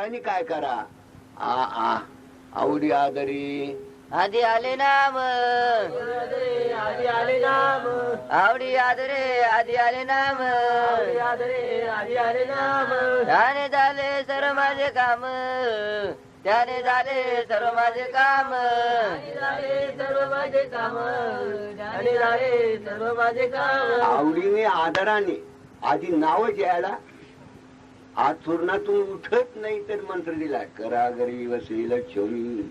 हाताने काय करा? आ आ. आवडी आदरी. आधी आले नाम. आधी आले नाम. आवडी आदरे आधी आले नाम. आधी आदरे आधी आले नाम. त्याने झाले सर्व माझे काम. त्याने झाले सर्व माझे काम. झाले सर्व माझे काम. आणि झाले सर्व माझे काम. आवडीने आदराने. आधी नावच यायला आथुरणातून उठत नाही तर मंत्र दिला करागरी वसील लक्ष्मी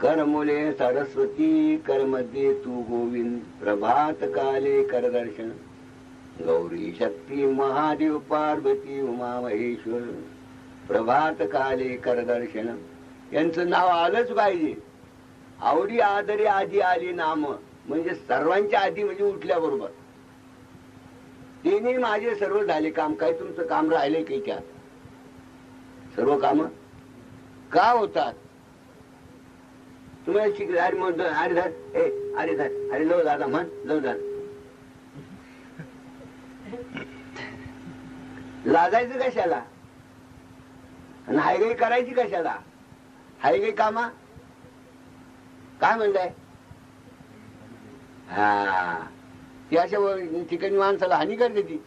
कर मुले सरस्वती कर मध्ये तू गोविंद. प्रभात काले कर दर्शन. गौरी शक्ती महादेव पार्वती उमा महेश्वर प्रभात काले कर दर्शन. यांचं नाव आलंच पाहिजे. आवडी आदरी आधी आली नाम. म्हणजे सर्वांच्या आधी म्हणजे उठल्याबरोबर. तिने माझे सर्व झाले काम. काय तुमचं काम राहिले काही त्यात सर्व काम? का होतात? तुम्हाला शिकले अरे म्हण अरे धर ए अरे धर अरे लव दादा म्हण लव धर लाजायचं कशाला? आणि हायगाई करायची कशाला? हायगाई कामा? काय म्हणताय हा. ती अशा व- ठिकाणी माणसाला हानी करते ती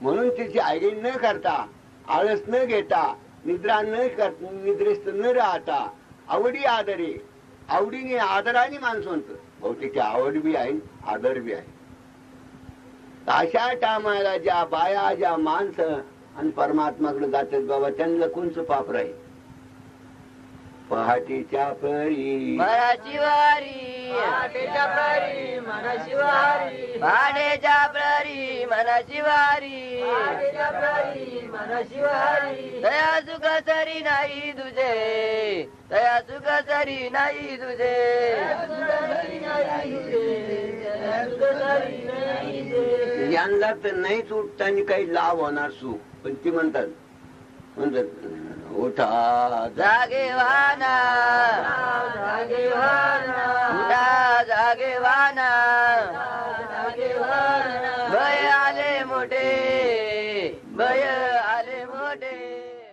म्हणून त्याची आयगाई न करता आळस न घेता निद्रा न कर निद्रेस्त न राहता आवडी आदरे आवडीने आदराने माणसं म्हणतं बहुतेक आवड बी आहे आदर बी आहे. अशा टायमाला ज्या बाया ज्या माणसं आणि परमात्माकडे जातात बाबा त्यांना कोणचं पाप राहील? पहाटेच्या परी. मराठी वारी पहाटेच्या प्रहरी मनाची वारी भाडेच्या प्रहरी मनाची वारी पहाटेच्या प्रहरी मनाची वारी दया सुख सरी नाही तुझे. दया सुख सरी नाही तुझे. यांना तर नाहीच उठताना काही लाभ होणार सुख पण ती म्हणतात म्हणतात उठा जागे वाना उठा जागे वाना. मोटे भया